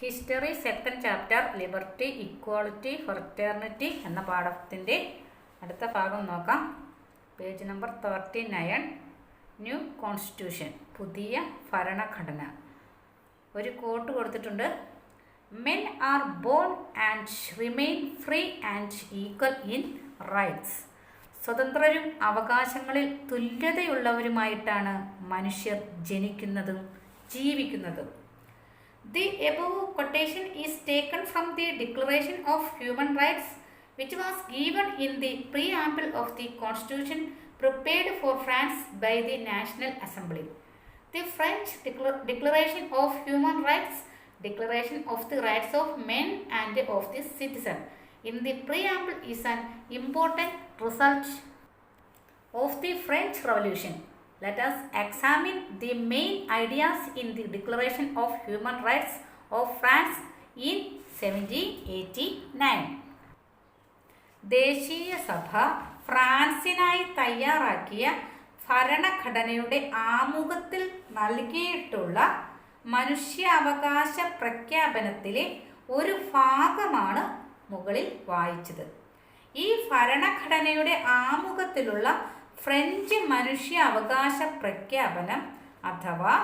History second chapter liberty equality fraternity എന്ന പാഠത്തിന്റെ അടുത്ത ഭാഗം നോക്കാം. Page number thirty nine new constitution പുതിയ ഭരണഘടന. ഒരു കോട്ട് കൊടുത്തിട്ടുണ്ട്. Men are born and remain free and equal in rights സ്വതന്ത്രരും അവകാശങ്ങളിൽ തുല്യതയുള്ളവരുമായിട്ടാണ് മനുഷ്യർ ജനിക്കുന്നതും ജീവിക്കുന്നതും. The above quotation is taken from the Declaration of Human Rights, which was given in the preamble of the Constitution prepared for France by the National Assembly. The French Decla- Declaration of Human Rights, Declaration of the Rights of Men and of the Citizen, in the preamble is an important result of the French Revolution. Let us examine the main ideas in the Declaration of Human Rights of France in 1789. ദേശീയ സഭ ഫ്രാൻസിനായി തയ്യാറാക്കിയ ഭരണഘടനയുടെ ആമുഖത്തിൽ നൽകിയിട്ടുള്ള മനുഷ്യാവകാശ പ്രഖ്യാപനത്തിലെ ഒരു ഭാഗമാണ് മുകളിൽ വായിച്ചത് ഈ ഭരണഘടനയുടെ ആമുഖത്തിലുള്ള ഫ്രഞ്ച് മനുഷ്യ അവകാശ പ്രഖ്യാപനം അഥവാ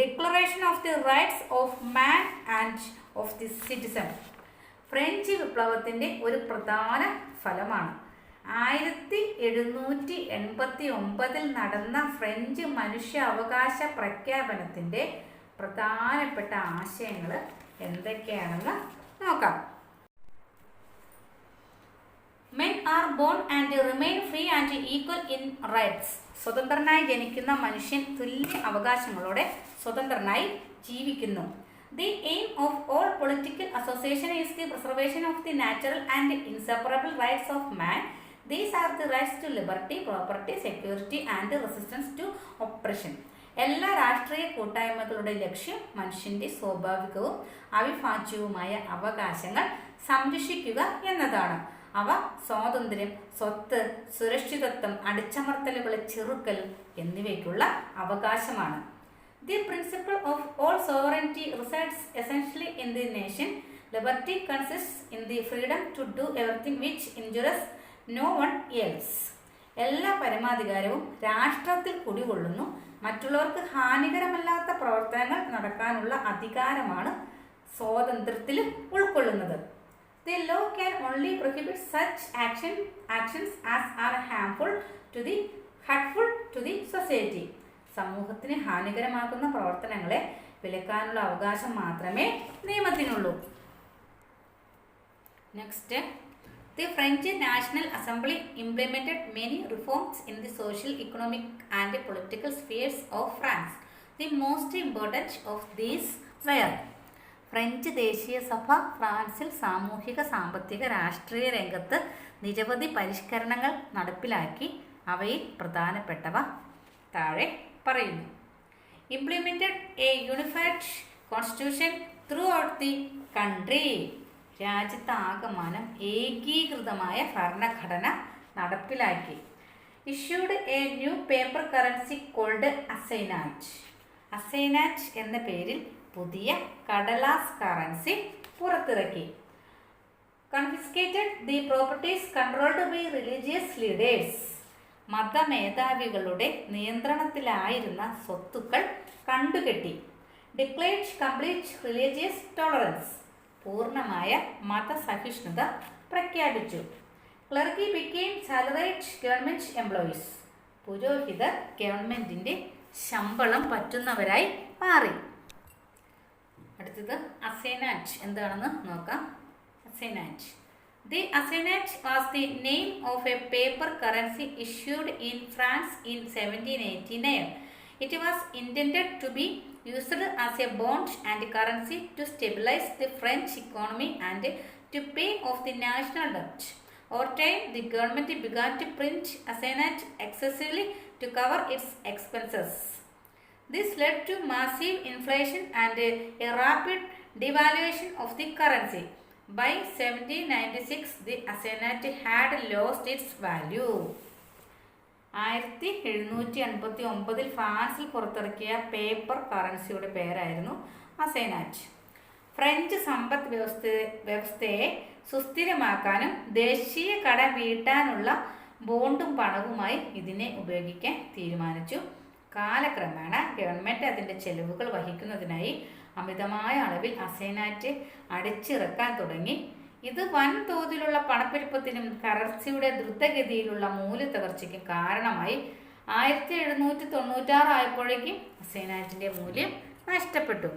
Declaration of the Rights of Man and of the Citizen French വിപ്ലവത്തിന്റെ ഒരു പ്രധാന ഫലമാണ്. ആയിരത്തി എഴുന്നൂറ്റി എൺപത്തി ഒമ്പതിൽ നടന്ന ഫ്രഞ്ച് മനുഷ്യ അവകാശ പ്രഖ്യാപനത്തിന്റെ പ്രധാനപ്പെട്ട ആശയങ്ങൾ എന്തൊക്കെയാണെന്ന് നോക്കാം. Men are born and remain free and equal in rights. സ്വതന്ത്രനായി ജനിക്കുന്ന മനുഷ്യൻ തുല്യ അവകാശങ്ങളോടെ സ്വതന്ത്രനായി ജീവിക്കുന്നു. The aim of all political association is the preservation of the natural and inseparable rights of man these are the rights to liberty property security and resistance to oppression എല്ലാ രാഷ്ട്രീയ കൂട്ടായ്മകളുടെ ലക്ഷ്യം മനുഷ്യന്റെ സ്വാഭാവികവും അവിഭാജ്യവുമായ അവകാശങ്ങൾ സംരക്ഷിക്കുക എന്നതാണ്. അവ സ്വാതന്ത്ര്യം സ്വത്ത് സുരക്ഷിതത്വം അടിച്ചമർത്തലുകളെ ചെറുക്കൽ എന്നിവയ്ക്കുള്ള അവകാശമാണ്. The principle of all sovereignty resides essentially in the nation liberty consists in the freedom to do everything which injures no one else എല്ലാ പരമാധികാരവും രാഷ്ട്രത്തിൽ കുടികൊള്ളുന്നു. മറ്റുള്ളവർക്ക് ഹാനികരമല്ലാത്ത പ്രവർത്തനങ്ങൾ നടക്കാനുള്ള അധികാരമാണ് സ്വാതന്ത്ര്യത്തിൽ ഉൾക്കൊള്ളുന്നത്. The law can only prohibit such action, actions as are harmful to the hurtful to the society. സമൂഹത്തിന് ഹാനികരമാക്കുന്ന പ്രവർത്തനങ്ങളെ വിലക്കാനുള്ള അവകാശം മാത്രമേ നിയമത്തിനുള്ളൂ next the French National Assembly implemented many reforms in the social economic and political spheres of France the most important of these were French ദേശീയ സഭ ഫ്രാൻസിൽ സാമൂഹിക സാമ്പത്തിക രാഷ്ട്രീയ രംഗത്ത് നിരവധി പരിഷ്കരണങ്ങൾ നടപ്പിലാക്കി അവയിൽ പ്രധാനപ്പെട്ടവ താഴെ പറയുന്നു. Implemented a unified constitution throughout the country രാജ്യത്താകമാനം ഏകീകൃതമായ ഭരണഘടന നടപ്പിലാക്കി. Issued a new paper currency called assignat assignat എന്ന പേരിൽ പുതിയ കടലാസ് കറൻസി പുറത്തിറക്കി. Confiscated the properties controlled by religious leaders മതമേധാവികളുടെ നിയന്ത്രണത്തിലായിരുന്ന സ്വത്തുക്കൾ കണ്ടുകെട്ടി. ഡിക്ലേഡ് കംപ്ലീറ്റ് റിലീജിയസ് ടോളറൻസ് പൂർണമായ മതസഹിഷ്ണുത പ്രഖ്യാപിച്ചു. Clergy became salaried government employees പുരോഹിതർ ഗവൺമെന്റിന്റെ ശമ്പളം പറ്റുന്നവരായി മാറി. അടുത്തത് അസൈനാറ്റ് എന്താണെന്ന് നോക്കാം. Assignat. The assignat was the name of a paper currency issued in France in seventeen eighty nine. It was intend to be used as a bond and currency to stabilise the French economy and to pay off the national ഡെപ്റ്റ് or time the government began to print assignat excessively to cover its expenses. This led to massive inflation and a rapid devaluation of the currency. By 1796, the assignat had lost its value. ആയിരത്തി എഴുന്നൂറ്റി എൺപത്തി ഒമ്പതിൽ ഫ്രാൻസിൽ പുറത്തിറക്കിയ paper കറൻസിയുടെ പേരായിരുന്നു അസൈനാറ്റ് French സമ്പദ് വ്യവസ്ഥ വ്യവസ്ഥയെ സുസ്ഥിരമാക്കാനും ദേശീയ കട വീട്ടാനുള്ള ബോണ്ടും പണവുമായി ഇതിനെ ഉപയോഗിക്കാൻ തീരുമാനിച്ചു കാലക്രമേണ ഗവൺമെന്റ് അതിന്റെ ചെലവുകൾ വഹിക്കുന്നതിനായി അമിതമായ അളവിൽ അസൈനാറ്റ് അടിച്ചിറക്കാൻ തുടങ്ങി. ഇത് വൻതോതിലുള്ള പണപ്പെരുപ്പത്തിനും കറൻസിയുടെ ദ്രുതഗതിയിലുള്ള മൂല്യത്തകർച്ചയ്ക്കും കാരണമായി ആയിരത്തി എഴുന്നൂറ്റി തൊണ്ണൂറ്റാറ് ആയപ്പോഴേക്കും അസൈനാറ്റിന്റെ മൂല്യം നഷ്ടപ്പെട്ടു.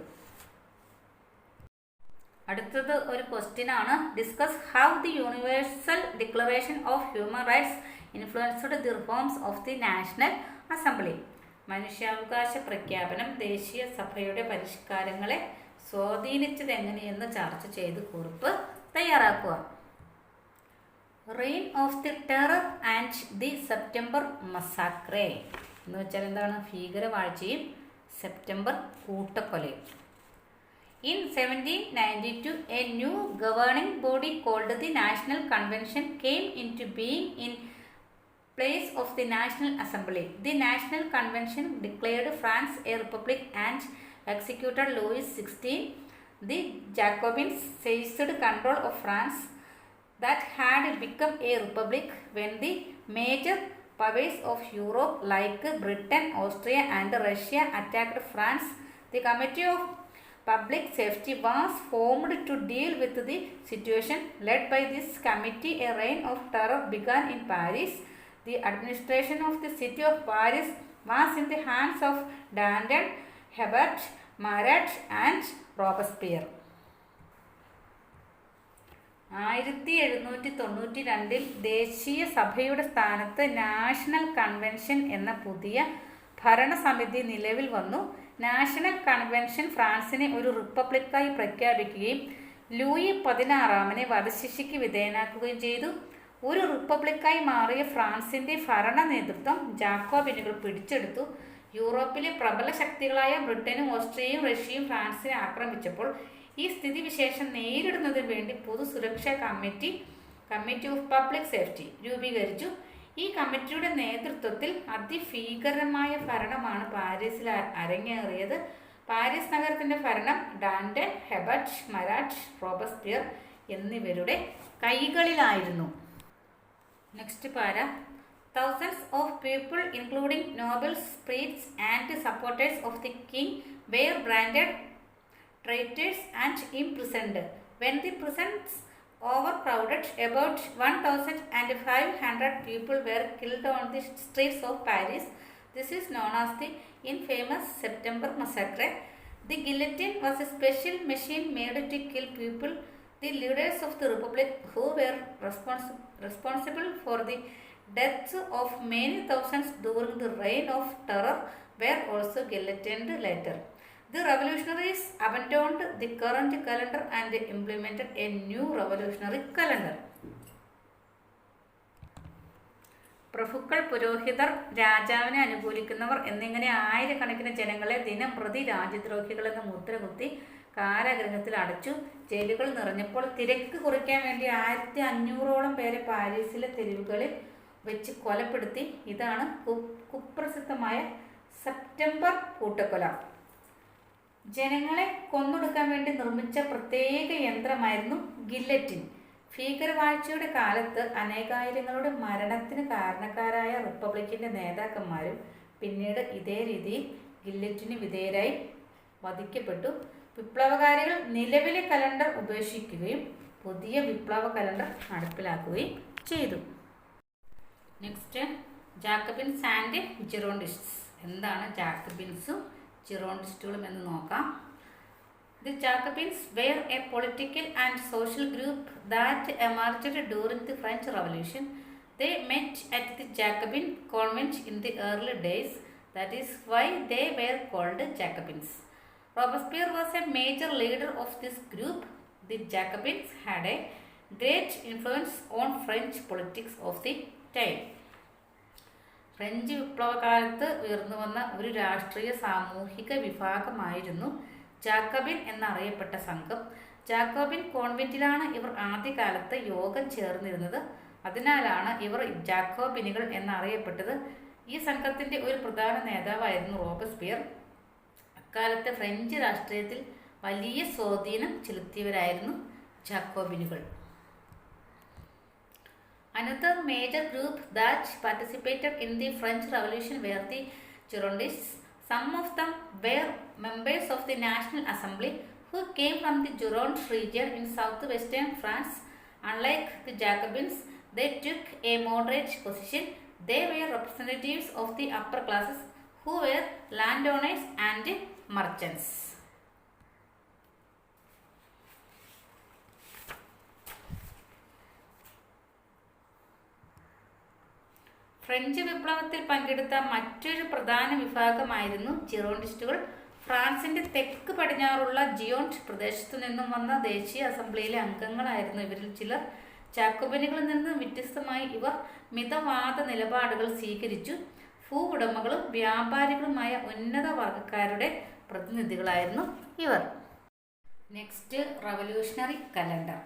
അടുത്തത് ഒരു ക്വസ്റ്റ്യൻ ആണ്. Discuss how the Universal Declaration of Human Rights influenced the reforms of the National Assembly മനുഷ്യാവകാശ പ്രഖ്യാപനം ദേശീയ സഭയുടെ പരിഷ്കാരങ്ങളെ സ്വാധീനിച്ചത് എങ്ങനെയെന്ന് ചർച്ച ചെയ്ത് കുറിപ്പ് തയ്യാറാക്കുക. Reign of the terror and the September massacre എന്ന് വെച്ചാൽ എന്താണ്? ഭീകരവാഴ്ചയും സെപ്റ്റംബർ കൂട്ടക്കൊലയും. In 1792, a new governing body called the National Convention came into being in place of the National Assembly. The National Convention declared France a republic and executed Louis XVI. The Jacobins seized control of France that had become a republic when the major powers of Europe like Britain, Austria and Russia attacked France. The Committee of Public Safety was formed to deal with the situation. Led by this committee, a reign of terror began in Paris. The administration of the city of Paris was in the hands of Danton, Hebert, Marat and Robespierre ആയിരത്തി എഴുന്നൂറ്റി തൊണ്ണൂറ്റി രണ്ടിൽ ദേശീയ സഭയുടെ സ്ഥാനത്ത് national convention എന്ന പുതിയ ഭരണസമിതി നിലവിൽ വന്നു. നാഷണൽ കൺവെൻഷൻ ഫ്രാൻസിനെ ഒരു റിപ്പബ്ലിക്കായി പ്രഖ്യാപിക്കുകയും ലൂയി പതിനാറാമനെ വധശിക്ഷയ്ക്ക് വിധേയനാക്കുകയും ചെയ്തു. ഒരു റിപ്പബ്ലിക്കായി മാറിയ ഫ്രാൻസിന്റെ ഭരണ നേതൃത്വം ജാക്കോബിനുകൾ പിടിച്ചെടുത്തു. യൂറോപ്പിലെ പ്രബല ശക്തികളായ ബ്രിട്ടനും ഓസ്ട്രിയയും റഷ്യയും ഫ്രാൻസിനെ ആക്രമിച്ചപ്പോൾ ഈ സ്ഥിതിവിശേഷം നേരിടുന്നതിന് വേണ്ടി പൊതു സുരക്ഷാ committee committee of public safety രൂപീകരിച്ചു. ഈ കമ്മിറ്റിയുടെ നേതൃത്വത്തിൽ അതിഭീകരമായ ഭരണമാണ് പാരീസിൽ അരങ്ങേറിയത്. പാരീസ് നഗരത്തിന്റെ ഭരണം ഡാൻഡൻ ഹെബർട്ട് മരാറ്റ് റോബസ്പിയർ എന്നിവരുടെ കൈകളിലായിരുന്നു. നെക്സ്റ്റ് പാര thousands of people including nobles priests and supporters of the king were branded traitors and imprisoned. When the prisons overcrowded, about 1,500 people were killed on the streets of Paris. This is known as the infamous September Massacre. The guillotine was a special machine made to kill people. The leaders of the republic who were respons- responsible for the deaths of many thousands during the reign of terror were also guillotined later. The revolutionaries abandoned the current calendar and implemented a new revolutionary calendar. പ്രഭുക്കൾ പുരോഹിതർ രാജാവിനെ അനുകൂലിക്കുന്നവർ എന്നിങ്ങനെ ആയിരക്കണക്കിന് ജനങ്ങളെ ദിനം പ്രതി രാജ്യദ്രോഹികളെന്ന് മുദ്രകുത്തി കാരാഗൃഹത്തിൽ അടച്ചു ജയിലുകൾ നിറഞ്ഞപ്പോൾ തിരക്ക് കുറയ്ക്കാൻ വേണ്ടി ആയിരത്തി അഞ്ഞൂറോളം പേരെ പാരീസിലെ തെരുവുകളിൽ വെച്ച് കൊലപ്പെടുത്തി. ഇതാണ് കുപ്രസിദ്ധമായ സെപ്റ്റംബർ കൂട്ടക്കൊല. ജനങ്ങളെ കൊന്നൊടുക്കാൻ വേണ്ടി നിർമ്മിച്ച പ്രത്യേക യന്ത്രമായിരുന്നു ഗില്ലറ്റിൻ. ഭീകരവാഴ്ചയുടെ കാലത്ത് അനേകായിരങ്ങളുടെ മരണത്തിന് കാരണക്കാരായ റിപ്പബ്ലിക്കിന്റെ നേതാക്കന്മാരും പിന്നീട് ഇതേ രീതിയിൽ ഗില്ലറ്റിന് വിധേയരായി വധിക്കപ്പെട്ടു. വിപ്ലവകാരികൾ നിലവിലെ കലണ്ടർ ഉപേക്ഷിക്കുകയും പുതിയ വിപ്ലവ കലണ്ടർ നടപ്പിലാക്കുകയും ചെയ്തു. നെക്സ്റ്റ് ജാക്കബിൻസ് ആൻഡ് ജിറോണ്ടിസ്റ്റ്സ് എന്താണ് ജാക്കബിൻസും ജിറോണ്ടിസ്റ്റുകളും എന്ന് നോക്കാം. The Jacobins were a political and social group that emerged during the French Revolution they met at the Jacobin convent in the early days that is why they were called Jacobins Robespierre was a major leader of this group. The Jacobins had a great influence on French politics of the time. French വിപ്ലവകാലത്ത് ഉയർന്നു വന്ന ഒരു രാഷ്ട്രീയ സാമൂഹിക വിഭാഗമായിരുന്നു ജാക്കബിൻ എന്നറിയപ്പെട്ട സംഘം Jacobin കോൺവെന്റിലാണ് ഇവർ ആദ്യകാലത്ത് യോഗം ചേർന്നിരുന്നത് അതിനാലാണ് ഇവർ ജാക്കോബിനുകൾ എന്നറിയപ്പെട്ടത് ഈ സംഘത്തിന്റെ ഒരു പ്രധാന നേതാവായിരുന്നു റോബസ്പിയർ അക്കാലത്തെ ഫ്രഞ്ച് രാഷ്ട്രീയത്തിൽ വലിയ സ്വാധീനം ചെലുത്തിയവരായിരുന്നു ജാക്കോബിനുകൾ Another major group that participated in the French Revolution were the Girondists. Some of them were members of the National Assembly who came from the Gironde region in southwestern France. Unlike the Jacobins, they took a moderate position. They were representatives of the upper classes who were landowners and merchants. French വിപ്ലവത്തിൽ പങ്കെടുത്ത മറ്റൊരു പ്രധാന വിഭാഗമായിരുന്നു ജിറോണ്ടിസ്റ്റുകൾ. ഫ്രാൻസിന്റെ തെക്ക് പടിഞ്ഞാറുള്ള ജിയോണ്ട് പ്രദേശത്തു നിന്നും വന്ന ദേശീയ അസംബ്ലിയിലെ അംഗങ്ങളായിരുന്നു ഇവരിൽ ചിലർ. ചാക്കുബനികളിൽ നിന്ന് വ്യത്യസ്തമായി ഇവർ മിതവാദ നിലപാടുകൾ സ്വീകരിച്ചു. ഭൂവുടമകളും വ്യാപാരികളുമായ ഉന്നത വർഗക്കാരുടെ പ്രതിനിധികളായിരുന്നു ഇവർ നെക്സ്റ്റ് റവല്യൂഷണറി കലണ്ടർ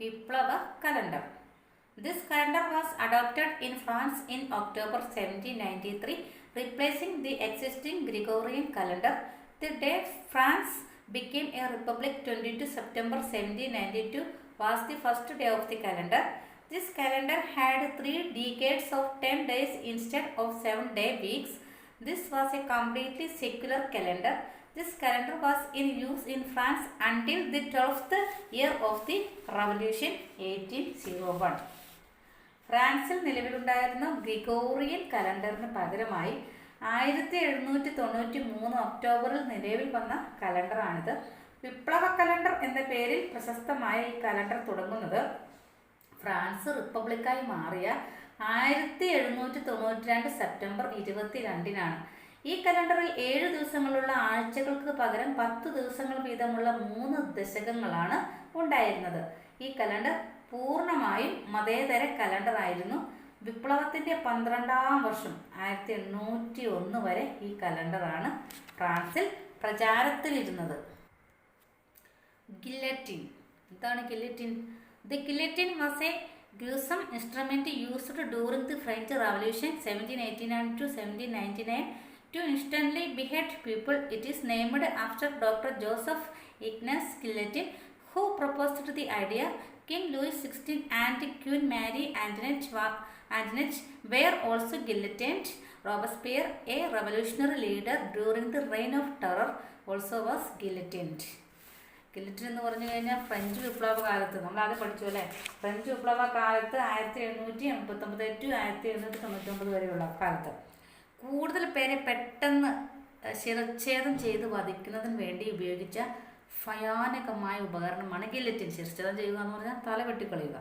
വിപ്ലവ calendar This calendar was adopted in France in October 1793, replacing the existing Gregorian calendar. The day France became a republic 22 September 1792 was the first day of the calendar. This calendar had three decades of 10 days instead of 7 day weeks. This was a completely secular calendar. This calendar was in use in France until the 12th year of the Revolution 1801. ഫ്രാൻസിൽ നിലവിലുണ്ടായിരുന്ന Gregorian കലണ്ടറിന് പകരമായി ആയിരത്തി എഴുന്നൂറ്റി തൊണ്ണൂറ്റി മൂന്ന് ഒക്ടോബറിൽ നിലവിൽ വന്ന കലണ്ടറാണിത് വിപ്ലവ കലണ്ടർ എന്ന പേരിൽ പ്രശസ്തമായ ഈ കലണ്ടർ തുടങ്ങുന്നത് ഫ്രാൻസ് റിപ്പബ്ലിക്കായി മാറിയ ആയിരത്തി എഴുന്നൂറ്റി തൊണ്ണൂറ്റി രണ്ട് സെപ്റ്റംബർ ഇരുപത്തി രണ്ടിനാണ് ഈ കലണ്ടറിൽ ഏഴ് ദിവസങ്ങളുള്ള ആഴ്ചകൾക്ക് പകരം പത്ത് ദിവസങ്ങൾ വീതമുള്ള മൂന്ന് ദശകങ്ങളാണ് ഉണ്ടായിരുന്നത്. ഈ കലണ്ടർ പൂർണമായും മതേതര കലണ്ടറായിരുന്നു. വിപ്ലവത്തിന്റെ പന്ത്രണ്ടാം വർഷം ആയിരത്തി എണ്ണൂറ്റി ഒന്ന് വരെ ഈ കലണ്ടറാണ് ഫ്രാൻസിൽ പ്രചാരത്തിലിരുന്നത്. ഗില്ലറ്റിൻ. എന്താണ് guillotine. The guillotine a Gruesome instrument used during the French Revolution 1789 to 1799 to instantly behead people. It is named after Dr. Joseph Ignace Gillette, who proposed the idea. King Louis XVI and Queen Mary Antoinette were also guillotined. Robespierre, a revolutionary leader during the Reign of Terror, also was guillotined. Guillotine എന്ന് പറഞ്ഞു കഴിഞ്ഞാൽ French വിപ്ലവ കാലത്ത് നമ്മൾ ആദ്യം പഠിച്ചു അല്ലേ? French വിപ്ലവ കാലത്ത് ആയിരത്തി എഴുന്നൂറ്റി എൺപത്തൊമ്പത് ടു ആയിരത്തി എഴുന്നൂറ്റി തൊണ്ണൂറ്റൊമ്പത് വരെയുള്ള കാലത്ത് കൂടുതൽ പേരെ പെട്ടെന്ന് ശിരച്ഛേദം ചെയ്ത് വധിക്കുന്നതിന് വേണ്ടി ഉപയോഗിച്ച ഭയാനകമായ ഉപകരണമാണ് ഗില്ലറ്റിൻ. ശിരച്ഛേദം ചെയ്യുക എന്ന് പറഞ്ഞാൽ തല വെട്ടിക്കളയുക.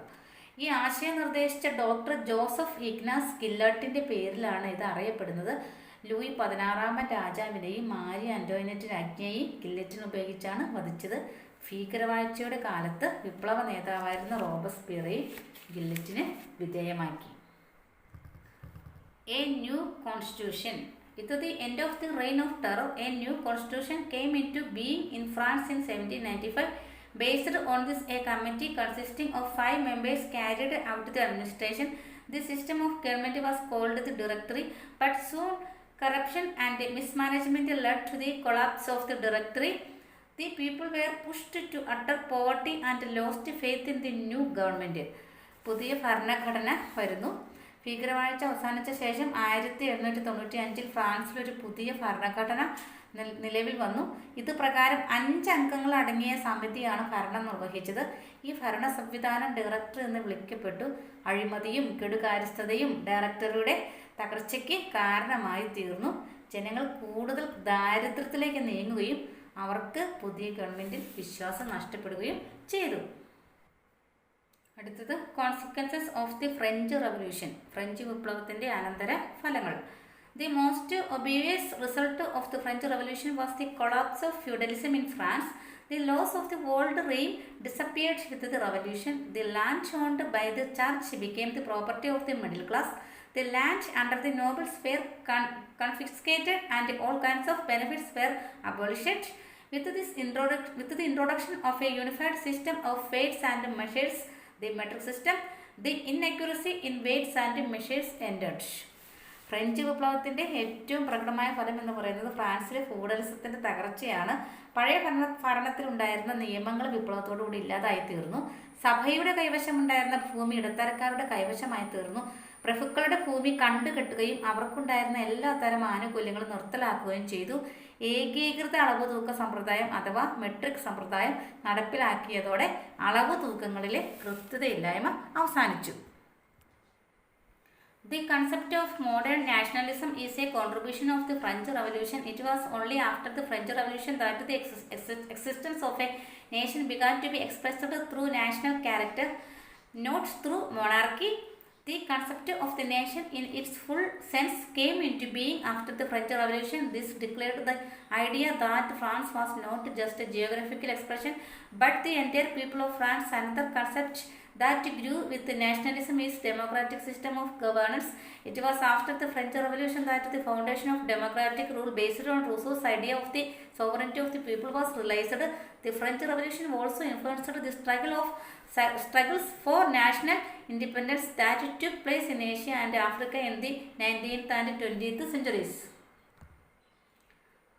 ഈ ആശയം നിർദ്ദേശിച്ച ഡോക്ടർ ജോസഫ് ഇഗ്നാസ് ഗില്ലട്ടിന്റെ പേരിലാണ് ഇത് അറിയപ്പെടുന്നത്. ലൂയി പതിനാറാമൻ രാജാവിനെയും മാരി അന്റോയിനറ്റ് രാജ്ഞയെയും കില്ലറ്റിൻ ഉപയോഗിച്ചാണ് വധിച്ചത്. ഭീകരവാഴ്ചയുടെ കാലത്ത് വിപ്ലവ നേതാവായിരുന്ന റോബസ് പിയറേയും ഗില്ലറ്റിനെ വിധേയമാക്കി. A new constitution it the end of the reign of terror a new constitution came into being in France in seventeen ninety five based on this a committee consisting of five members carried out the administration the system of government was called the directory but soon corruption and mismanagement led to the collapse of the Directory. The people were pushed to utter poverty and lost faith in the new government. പുതിയ ഭരണഘടന വരുന്നു ഭീകരവാഴ്ച അവസാനിച്ച ശേഷം ആയിരത്തി എണ്ണൂറ്റി തൊണ്ണൂറ്റി അഞ്ചിൽ ഫ്രാൻസിൽ ഒരു പുതിയ ഭരണഘടന നിലവിൽ വന്നു ഇത് പ്രകാരം അഞ്ച് അംഗങ്ങൾ അടങ്ങിയ സമിതിയാണ് ഭരണം നിർവഹിച്ചത് ഈ ഭരണ സംവിധാനം ഡയറക്ടർ എന്ന് വിളിക്കപ്പെട്ടു അഴിമതിയും കെടുകാര്യസ്ഥതയും ഡയറക്ടറുടെ തകർച്ചയ്ക്ക് കാരണമായി തീർന്നു. ജനങ്ങൾ കൂടുതൽ ദാരിദ്ര്യത്തിലേക്ക് നീങ്ങുകയും അവർക്ക് പുതിയ ഗവൺമെന്റിൽ വിശ്വാസം നഷ്ടപ്പെടുകയും ചെയ്തു. അടുത്തത് consequences of the French Revolution French വിപ്ലവത്തിന്റെ അനന്തര ഫലങ്ങൾ. The most obvious result of the French Revolution was the collapse of feudalism in France the laws of the old regime disappeared with the revolution the land owned by the church became the property of the middle class the under the the nobles were confiscated and all kinds of benefits were abolished. With this introduc- with the introduction of a unified system of weights and measures, the metric system, the inaccuracy in weights and measures ended. French വിപ്ലവത്തിന്റെ ഏറ്റവും പ്രകടമായ ഫലം എന്ന് പറയുന്നത് ഫ്രാൻസിലെ ഫൂഡലിസത്തിന്റെ തകർച്ചയാണ് പഴയ ഭരണ ഭരണത്തിലുണ്ടായിരുന്ന നിയമങ്ങൾ വിപ്ലവത്തോടുകൂടി ഇല്ലാതായി തീർന്നു സഭയുടെ കൈവശമുണ്ടായിരുന്ന ഭൂമി ഇടത്തരക്കാരുടെ കൈവശമായി തീർന്നു പ്രഭുക്കളുടെ ഭൂമി കണ്ടുകെട്ടുകയും അവർക്കുണ്ടായിരുന്ന എല്ലാ തരം ആനുകൂല്യങ്ങളും നിർത്തലാക്കുകയും ചെയ്തു. ഏകീകൃത അളവ് തൂക്ക സമ്പ്രദായം അഥവാ മെട്രിക് സമ്പ്രദായം നടപ്പിലാക്കിയതോടെ അളവ് തൂക്കങ്ങളിലെ കൃത്യതയില്ലായ്മ അവസാനിച്ചു. The concept of modern nationalism is a contribution of the French Revolution it was only after the French Revolution that the existence of a nation began to be expressed through national character not through monarchy The concept of the nation in its full sense came into being after the French Revolution. This declared the idea that France was not just a geographical expression but the entire people of France. Another concept that grew with nationalism is democratic system of governance. It was after the French Revolution that the foundation of democratic rule based on Rousseau's idea of the sovereignty of the people was realized. The French Revolution also influenced the struggle of struggles for national independence that took place in Asia and Africa in the 19th and 20th centuries.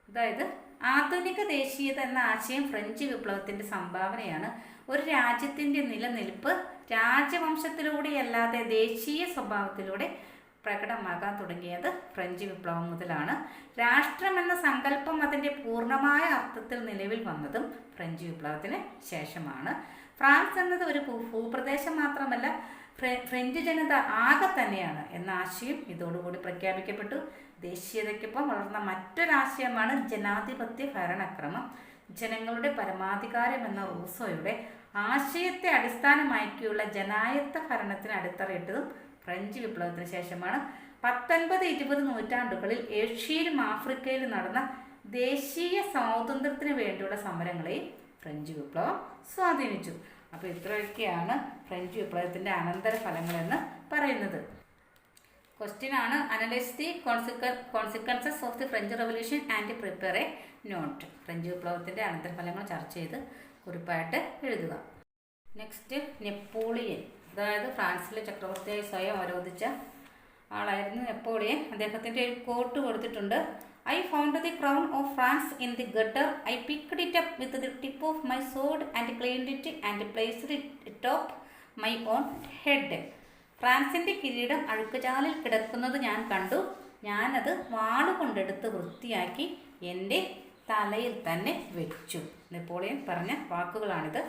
അതായത് ആധുനിക ദേശീയത എന്ന ആശയം French വിപ്ലവത്തിന്റെ സംഭാവനയാണ്. ഒരു രാജ്യത്തിന്റെ നിലനിൽപ്പ് രാജവംശത്തിലൂടെയല്ലാതെ ദേശീയ സ്വഭാവത്തിലൂടെ പ്രകടമാകാൻ തുടങ്ങിയത് ഫ്രഞ്ച് വിപ്ലവം മുതലാണ്. രാഷ്ട്രം എന്ന സങ്കല്പം അതിന്റെ പൂർണമായ അർത്ഥത്തിൽ നിലവിൽ വന്നതും ഫ്രഞ്ച് വിപ്ലവത്തിന് ശേഷമാണ്. ഫ്രാൻസ് എന്നത് ഒരു ഭൂപ്രദേശം മാത്രമല്ല ഫ്രഞ്ച് ജനത ആകെ തന്നെയാണ് എന്ന ആശയം ഇതോടുകൂടി പ്രഖ്യാപിക്കപ്പെട്ടു. ദേശീയതയ്ക്കൊപ്പം വളർന്ന മറ്റൊരാശയമാണ് ജനാധിപത്യ ഭരണക്രമം. ജനങ്ങളുടെ പരമാധികാരം എന്ന റൂസോയുടെ ആശയത്തെ അടിസ്ഥാനമാക്കിയുള്ള ജനായത്ത ഭരണത്തിന് അടിത്തറയിട്ടതും ഫ്രഞ്ച് വിപ്ലവത്തിന് ശേഷമാണ്. പത്തൊൻപത് ഇരുപത് നൂറ്റാണ്ടുകളിൽ ഏഷ്യയിലും ആഫ്രിക്കയിലും നടന്ന ദേശീയ സ്വാതന്ത്ര്യത്തിന് വേണ്ടിയുള്ള സമരങ്ങളെയും ഫ്രഞ്ച് വിപ്ലവം സ്വാധീനിച്ചു. അപ്പോൾ ഇത്രയൊക്കെയാണ് ഫ്രഞ്ച് വിപ്ലവത്തിന്റെ അനന്തരഫലങ്ങളെന്ന് പറയുന്നത്. ക്വസ്റ്റ്യൻ ആണ്. Analyse the consequences of the French Revolution and prepare a note French വിപ്ലവത്തിന്റെ അനന്തരഫലങ്ങൾ ചർച്ച ചെയ്ത് കുറിപ്പായിട്ട് എഴുതുക. Next Napoleon. അതായത് ഫ്രാൻസിലെ ചക്രവർത്തിയായി സ്വയം അവരോധിച്ച ആളായിരുന്നു നെപ്പോളിയൻ. അദ്ദേഹത്തിന്റെ ഒരു കോട്ട് കൊടുത്തിട്ടുണ്ട്. I found the crown of France in the gutter I picked it up with the tip of my sword and cleaned it and place it top my on head ഫ്രാൻസിന്റെ കിരീടം അഴുക്കുചാലിൽ കിടക്കുന്നത് ഞാൻ കണ്ടു. ഞാനത് വാളുകൊണ്ടെടുത്ത് വൃത്തിയാക്കി എന്റെ തലയിൽ തന്നെ വെച്ചു. നെപ്പോളിയൻ പറഞ്ഞ വാക്കുകളാണിത്.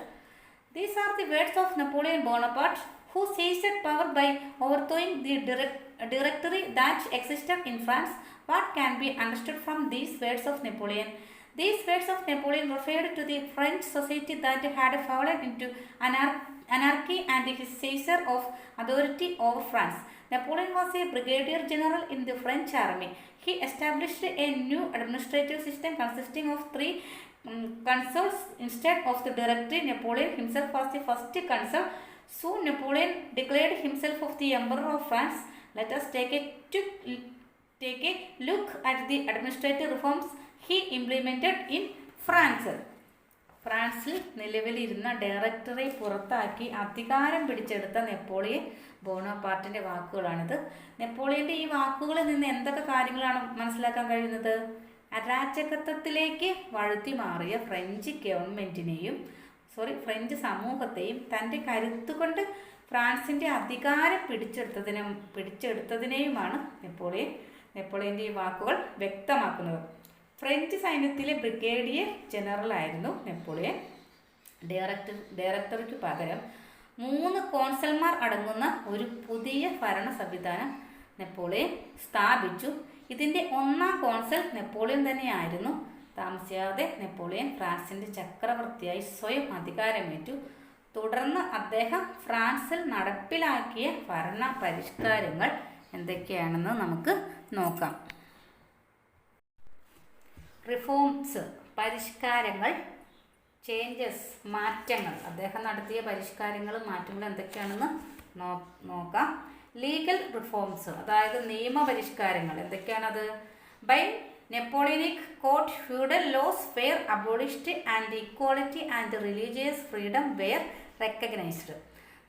These are the words of Napoleon Bonaparte who seized power by overthrowing the directory that existed in France. What can be understood from these words of Napoleon? These words of Napoleon referred to the French society that had fallen into anar- anarchy and his seizure of authority over France. Napoleon was a brigadier general in the French army. He established a new administrative system consisting of three um, consuls instead of the directory. Napoleon himself was the first consul. Soon Napoleon declared himself of the Emperor of France. Let us take a, take a look at the administrative reforms he implemented in France. ഫ്രാൻസിൽ നിലവിലിരുന്ന ഡയറക്ടറെ പുറത്താക്കി അധികാരം പിടിച്ചെടുത്ത Napoleon ബോണോപാർട്ടിന്റെ വാക്കുകളാണിത് നെപ്പോളിയന്റെ ഈ വാക്കുകളിൽ നിന്ന് എന്തൊക്കെ കാര്യങ്ങളാണ് മനസ്സിലാക്കാൻ കഴിയുന്നത് അരാജകത്വത്തിലേക്ക് വഴുതി മാറിയ ഫ്രഞ്ച് ഗവൺമെന്റിനെയും സോറി ഫ്രഞ്ച് സമൂഹത്തെയും തന്റെ കരുത്തുകൊണ്ട് ഫ്രാൻസിന്റെ അധികാരം പിടിച്ചെടുത്തതിനും പിടിച്ചെടുത്തതിനെയുമാണ് നെപ്പോളിയൻ നെപ്പോളിയന്റെ ഈ വാക്കുകൾ വ്യക്തമാക്കുന്നത്. ഫ്രഞ്ച് സൈന്യത്തിലെ ബ്രിഗേഡിയർ ജനറൽ ആയിരുന്നു നെപ്പോളിയൻ. ഡയറക്ടർ ഡയറക്ടർക്ക് പകരം മൂന്ന് കോൺസൽമാർ അടങ്ങുന്ന ഒരു പുതിയ ഭരണ സംവിധാനം നെപ്പോളിയൻ സ്ഥാപിച്ചു. ഇതിന്റെ ഒന്നാം കോൺസൽ നെപ്പോളിയൻ തന്നെയായിരുന്നു. താമസിയാതെ നെപ്പോളിയൻ ഫ്രാൻസിന്റെ ചക്രവർത്തിയായി സ്വയം അധികാരമേറ്റു. തുടർന്ന് അദ്ദേഹം ഫ്രാൻസിൽ നടപ്പിലാക്കിയ ഭരണ പരിഷ്കാരങ്ങൾ എന്തൊക്കെയാണെന്ന് നമുക്ക് നോക്കാം. റിഫോംസ് പരിഷ്കാരങ്ങൾ ചേഞ്ചസ് മാറ്റങ്ങൾ. അദ്ദേഹം നടത്തിയ പരിഷ്കാരങ്ങളും മാറ്റങ്ങളും എന്തൊക്കെയാണെന്ന് നോ നോക്കാം. ലീഗൽ റിഫോംസ് അതായത് നിയമപരിഷ്കാരങ്ങൾ എന്തൊക്കെയാണത്? By Napoleonic code feudal laws were abolished and equality and religious freedom were recognised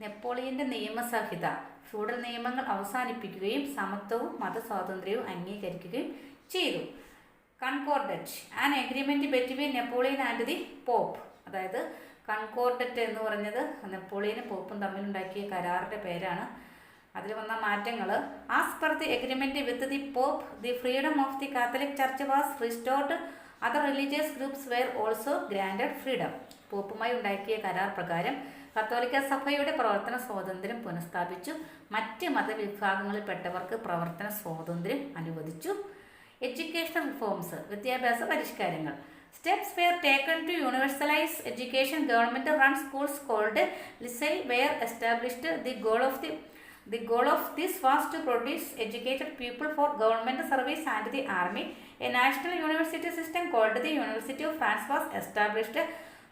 നെപ്പോളിയന്റെ നിയമസംഹിത ഫ്യൂഡൽ നിയമങ്ങൾ അവസാനിപ്പിക്കുകയും സമത്വവും മതസ്വാതന്ത്ര്യവും അംഗീകരിക്കുകയും ചെയ്തു. Concordat an agreement between Napoleon and the pope അതായത് കൺകോർഡറ്റ് എന്ന് പറഞ്ഞത് നെപ്പോളിയനും പോപ്പും തമ്മിലുണ്ടാക്കിയ കരാറിന്റെ പേരാണ്. അതിൽ വന്ന മാറ്റങ്ങൾ as per the agreement with the pope the freedom of the Catholic church was restored other religious groups were also granted freedom പോപ്പുമായി ഉണ്ടാക്കിയ കരാർ പ്രകാരം കത്തോലിക്ക സഭയുടെ പ്രവർത്തന സ്വാതന്ത്ര്യം പുനഃസ്ഥാപിച്ചു. മറ്റ് മതവിഭാഗങ്ങളിൽപ്പെട്ടവർക്ക് പ്രവർത്തന സ്വാതന്ത്ര്യം അനുവദിച്ചു. എഡ്യൂക്കേഷൻ റിഫോംസ് വിദ്യാഭ്യാസ പരിഷ്കാരങ്ങൾ. Steps were taken to universalise education government run schools called lycee were established the goal of the the goal of this was to produce educated people for government service and the army a national university system called the University of France was established.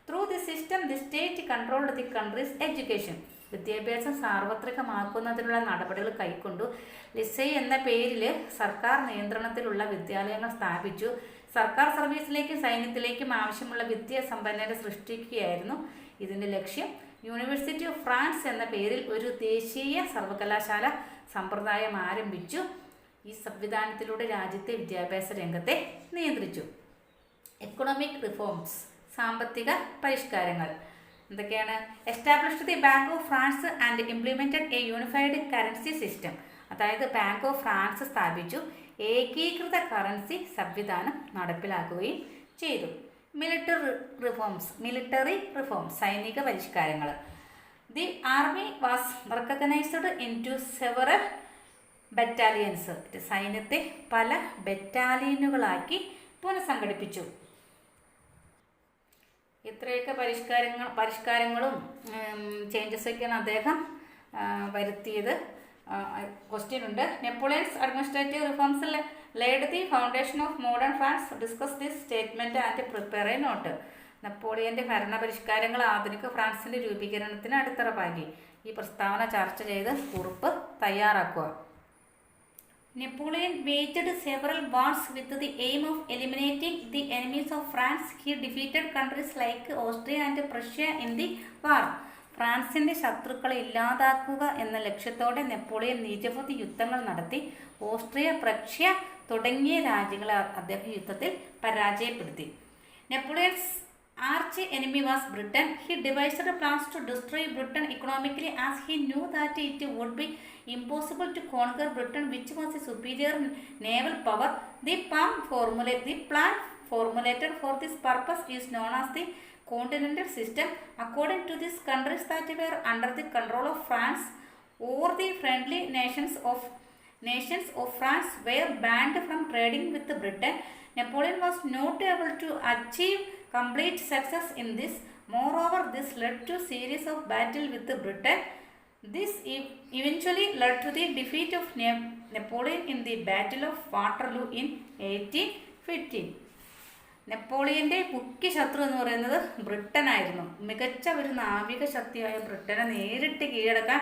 Through the system the state controlled the country's education വിദ്യാഭ്യാസം സാർവത്രികമാക്കുന്നതിനുള്ള നടപടികൾ കൈക്കൊണ്ടു. ലിസൈ എന്ന പേരിൽ സർക്കാർ നിയന്ത്രണത്തിലുള്ള വിദ്യാലയങ്ങൾ സ്ഥാപിച്ചു. സർക്കാർ സർവീസിലേക്കും സൈന്യത്തിലേക്കും ആവശ്യമുള്ള വിദ്യാസമ്പന്നരെ സൃഷ്ടിക്കുകയായിരുന്നു. ഇതിന്റെ ലക്ഷ്യം യൂണിവേഴ്സിറ്റി ഓഫ് ഫ്രാൻസ് എന്ന പേരിൽ ഒരു ദേശീയ സർവകലാശാല സമ്പ്രദായം ആരംഭിച്ചു. ഈ സംവിധാനത്തിലൂടെ രാജ്യത്തെ വിദ്യാഭ്യാസ രംഗത്തെ നിയന്ത്രിച്ചു. എക്കണോമിക് റിഫോംസ് സാമ്പത്തിക പരിഷ്കാരങ്ങൾ. എന്തൊക്കെയാണ്? Established the Bank of France and implemented a unified currency system അതായത് ബാങ്ക് ഓഫ് ഫ്രാൻസ് സ്ഥാപിച്ചു. ഏകീകൃത കറൻസി സംവിധാനം നടപ്പിലാക്കുകയും ചെയ്തു. മിലിറ്ററി റിഫോംസ് മിലിറ്ററി റിഫോംസ് സൈനിക പരിഷ്കാരങ്ങൾ. The army was recognised into several battalions സൈന്യത്തെ പല ബറ്റാലിയനുകളാക്കി പുനഃസംഘടിപ്പിച്ചു. ഇത്രയൊക്കെ പരിഷ്കാരങ്ങൾ പരിഷ്കാരങ്ങളും ചേഞ്ചസൊക്കെയാണ് അദ്ദേഹം വരുത്തിയത്. ക്വസ്റ്റ്യൻ ഉണ്ട്. Napoleon's administrative റിഫോംസിൽ laid the foundation of modern France discuss this statement and prepare a note നെപ്പോളിയന്റെ ഭരണപരിഷ്കാരങ്ങൾ ആധുനിക ഫ്രാൻസിന്റെ രൂപീകരണത്തിന് അടിത്തറ പാകി. ഈ പ്രസ്താവന ചർച്ച ചെയ്ത് കുറിപ്പ് തയ്യാറാക്കുക. Napoleon waged several wars with the aim of eliminating the enemies of France he defeated countries like Austria and Prussia in the war ഫ്രാൻസിന്റെ ശത്രുക്കളെ ഇല്ലാതാക്കുക എന്ന ലക്ഷ്യത്തോടെ നെപ്പോളിയൻ നിരവധി യുദ്ധങ്ങൾ നടത്തി. ഓസ്ട്രിയ പ്രഷ്യ തുടങ്ങിയ രാജ്യങ്ങളെ അദ്ദേഹം യുദ്ധത്തിൽ പരാജയപ്പെടുത്തി. Napoleon's arch enemy was Britain. He devised plans to destroy Britain economically as he knew that it would be impossible to conquer Britain, which was a superior naval power. The plan, formula- the plan formulated for this purpose is known as the continental system. According to these countries that were under the control of France, or the friendly nations of nations of France were banned from trading with Britain. Napoleon was not able to achieve complete success in this moreover this led to series of battle with Britain this eventually led to the defeat of Napoleon in the battle of Waterloo in eighteen fifteen നെപ്പോളിയന്റെ മുഖ്യ ശത്രു എന്ന് പറയുന്നത് Britain ആയിരുന്നു മികച്ച ഒരു നാവിക ശക്തിയായ ബ്രിട്ടനെ നേരിട്ട് കീഴടക്കാൻ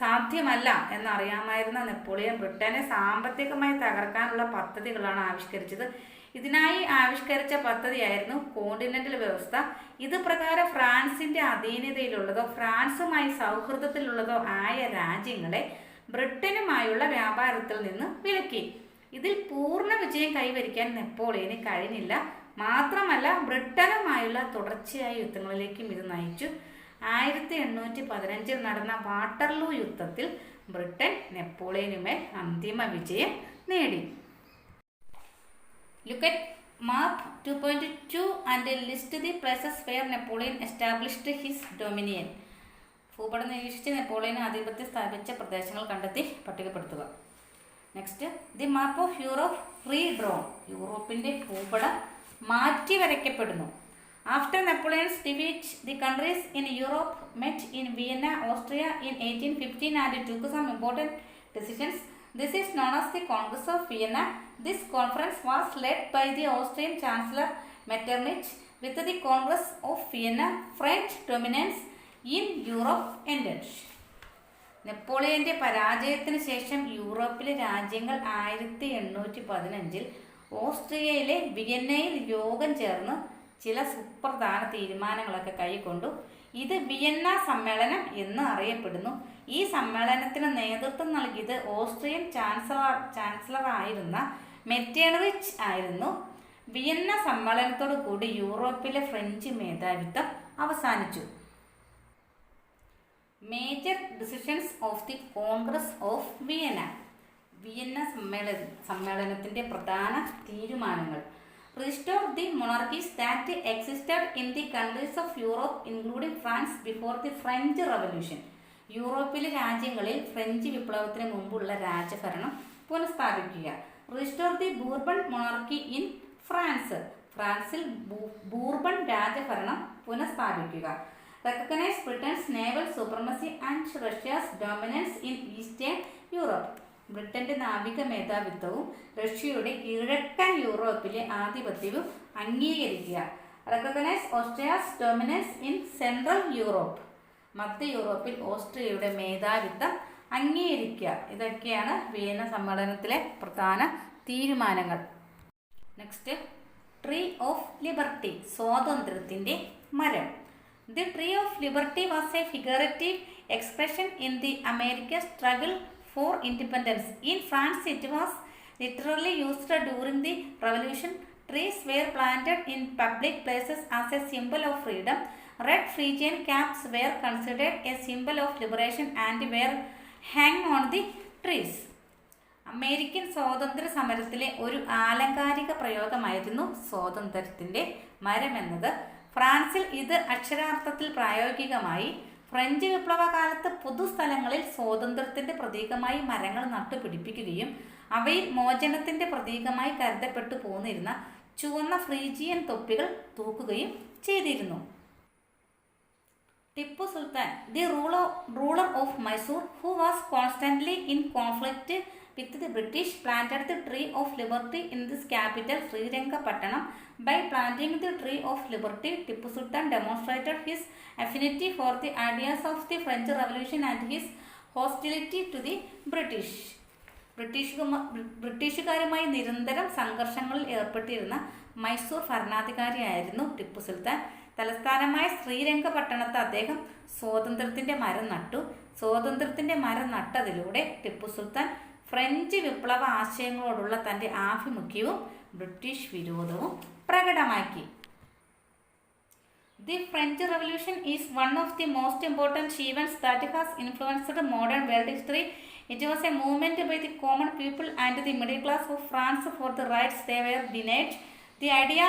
സാധ്യമല്ല എന്നറിയാമായിരുന്ന നെപ്പോളിയൻ ബ്രിട്ടനെ സാമ്പത്തികമായി തകർക്കാനുള്ള പദ്ധതികളാണ് ആവിഷ്കരിച്ചത്. ഇതിനായി ആവിഷ്കരിച്ച പദ്ധതിയായിരുന്നു കോണ്ടിനെന്റൽ വ്യവസ്ഥ. ഇത് പ്രകാരം ഫ്രാൻസിന്റെ അധീനതയിലുള്ളതോ ഫ്രാൻസുമായി സൗഹൃദത്തിലുള്ളതോ ആയ രാജ്യങ്ങളെ ബ്രിട്ടനുമായുള്ള വ്യാപാരത്തിൽ നിന്ന് വിലക്കി. ഇതിൽ പൂർണ വിജയം കൈവരിക്കാൻ നെപ്പോളിയന് കഴിഞ്ഞില്ല. മാത്രമല്ല ബ്രിട്ടനുമായുള്ള തുടർച്ചയായ യുദ്ധങ്ങളിലേക്കും ഇത് നയിച്ചു. ആയിരത്തി എണ്ണൂറ്റി പതിനഞ്ചിൽ നടന്ന വാട്ടർലൂ യുദ്ധത്തിൽ ബ്രിട്ടൻ നെപ്പോളിയനുമേൽ അന്തിമ വിജയം നേടി. Look at map 2.2 and list the places where Napoleon established his dominion. ഭൂപടം നിരീക്ഷിച്ച് നെപ്പോളിയൻ ആധിപത്യം സ്ഥാപിച്ച പ്രദേശങ്ങൾ കണ്ടെത്തി പട്ടികപ്പെടുത്തുക next the map of Europe redrawn യൂറോപ്പിന്റെ ഭൂപടം മാറ്റി വരയ്ക്കപ്പെടുന്നു after Napoleon's ഡിവീറ്റ് the countries in Europe met in Vienna Austria in eighteen fifteen and took some important decisions. This is known as the Congress of Vienna. This conference was led by the Austrian Chancellor Metternich. With the Congress of Vienna, French dominance in Europe ended. നെപ്പോളിയന്റെ പരാജയത്തിന് ശേഷം യൂറോപ്പിലെ രാജ്യങ്ങൾ ആയിരത്തി എണ്ണൂറ്റി പതിനഞ്ചിൽ ഓസ്ട്രിയയിലെ വിയന്നയിൽ യോഗം ചേർന്ന് ചില സുപ്രധാന തീരുമാനങ്ങളൊക്കെ കൈക്കൊണ്ടു. ഇത് വിയന്ന സമ്മേളനം എന്ന് അറിയപ്പെടുന്നു. ഈ സമ്മേളനത്തിന് നേതൃത്വം നൽകിയത് ഓസ്ട്രിയൻ ചാൻസലർ ചാൻസലർ ആയിരുന്ന മെറ്റേണറിച്ച് ആയിരുന്നു. വിയന്ന സമ്മേളനത്തോടു കൂടി യൂറോപ്പിലെ ഫ്രഞ്ച് മേധാവിത്വം അവസാനിച്ചു. Major decisions of the Congress of Vienna Vienna സമ്മേളന സമ്മേളനത്തിന്റെ പ്രധാന തീരുമാനങ്ങൾ. Restore the monarchies that existed in the countries of Europe including France before the French Revolution യൂറോപ്പിലെ രാജ്യങ്ങളിൽ ഫ്രഞ്ച് വിപ്ലവത്തിന് മുമ്പുള്ള രാജഭരണം പുനഃസ്ഥാപിക്കുക. Restore the Bourbon monarchy in France ഫ്രാൻസിൽ ബൂർബൺ രാജഭരണം പുനഃസ്ഥാപിക്കുക. Recognise Britain's naval supremacy and Russia's dominance in eastern Europe ബ്രിട്ടന്റെ നാവിക മേധാവിത്വവും റഷ്യയുടെ കിഴക്കൻ യൂറോപ്പിലെ ആധിപത്യവും അംഗീകരിക്കുക. Recognise Austria's dominance in central Europe മധ്യ യൂറോപ്പിൽ ഓസ്ട്രിയയുടെ മേധാവിത്വം അംഗീകരിക്കുക. ഇതൊക്കെയാണ് വിയന്ന സമ്മേളനത്തിലെ പ്രധാന തീരുമാനങ്ങൾ. നെക്സ്റ്റ് ട്രീ ഓഫ് ലിബർട്ടി സ്വാതന്ത്ര്യത്തിന്റെ മരം. The tree of liberty was a figurative expression in the America struggle for independence in France it was literally used during the revolution trees were planted in public places as a symbol of freedom red Phrygian caps were considered a symbol of liberation and were hang on the trees American സ്വാതന്ത്ര്യ സമരത്തിലെ ഒരു ആലങ്കാരിക പ്രയോഗമായിരുന്നു സ്വാതന്ത്ര്യത്തിന്റെ മരം എന്നത് ഫ്രാൻസിൽ ഇത് അക്ഷരാർത്ഥത്തിൽ പ്രായോഗികമായി ഫ്രഞ്ച് വിപ്ലവകാലത്ത് പൊതുസ്ഥലങ്ങളിൽ സ്വാതന്ത്ര്യത്തിന്റെ പ്രതീകമായി മരങ്ങൾ നട്ടുപിടിപ്പിക്കുകയും അവയിൽ മോചനത്തിന്റെ പ്രതീകമായി കരുതപ്പെട്ടു പോന്നിരുന്ന ചുവന്ന ഫ്രീജിയൻ തൊപ്പികൾ തൂക്കുകയും ചെയ്തിരുന്നു. Tipu Sultan the ruler ruler of Mysore who was constantly in conflict with the British planted the tree of liberty in this capital Srirangapatnam by planting the tree of liberty Tipu Sultan demonstrated his affinity for the ideas of the French revolution and his hostility to the British ബ്രിട്ടീഷുകുമ- ബ്രിട്ടീഷുകാരുമായി നിരന്തരം സംഘർഷങ്ങളിൽ ഏർപ്പെട്ടിരുന്ന മൈസൂർ ഭരണാധികാരിയായിരുന്നു ടിപ്പു സുൽത്താൻ. തലസ്ഥാനമായ ശ്രീരംഗപട്ടണത്ത് അദ്ദേഹം സ്വാതന്ത്ര്യത്തിന്റെ മരം നട്ടു. സ്വാതന്ത്ര്യത്തിന്റെ മരം നട്ടതിലൂടെ ടിപ്പു സുൽത്താൻ ഫ്രഞ്ച് വിപ്ലവ ആശയങ്ങളോടുള്ള തന്റെ ആഭിമുഖ്യവും ബ്രിട്ടീഷ് വിരോധവും പ്രകടമാക്കി. The French revolution is one of the most important ഷീവൻസ് that has influenced modern world history it was a movement by the common people and the middle class of France for the rights they were denied the idea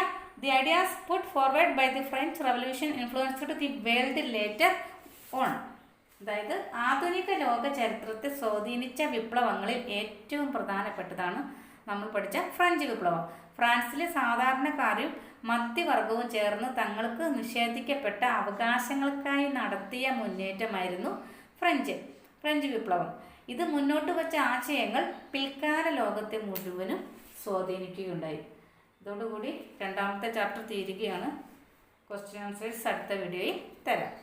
the ideas put forward by the French revolution influenced the world later on അതായത് ആധുനിക ലോക ചരിത്രത്തെ സ്വാധീനിച്ച വിപ്ലവങ്ങളിൽ ഏറ്റവും പ്രധാനപ്പെട്ടതാണ് നമ്മൾ പഠിച്ച French വിപ്ലവം. ഫ്രാൻസിലെ സാധാരണക്കാരും മധ്യവർഗവും ചേർന്ന് തങ്ങൾക്ക് നിഷേധിക്കപ്പെട്ട അവകാശങ്ങൾക്കായി നടത്തിയ മുന്നേറ്റമായിരുന്നു ഫ്രഞ്ച് ഫ്രഞ്ച് വിപ്ലവം. ഇത് മുന്നോട്ട് വച്ച ആശയങ്ങൾ പിൽക്കാല ലോകത്തെ മുഴുവനും സ്വാധീനിക്കുകയുണ്ടായി. ഇതോടുകൂടി രണ്ടാമത്തെ ചാപ്റ്റർ തീരുകയാണ്. ക്വസ്റ്റ്യൻ ആൻസേഴ്സ് അടുത്ത വീഡിയോയിൽ തരാം.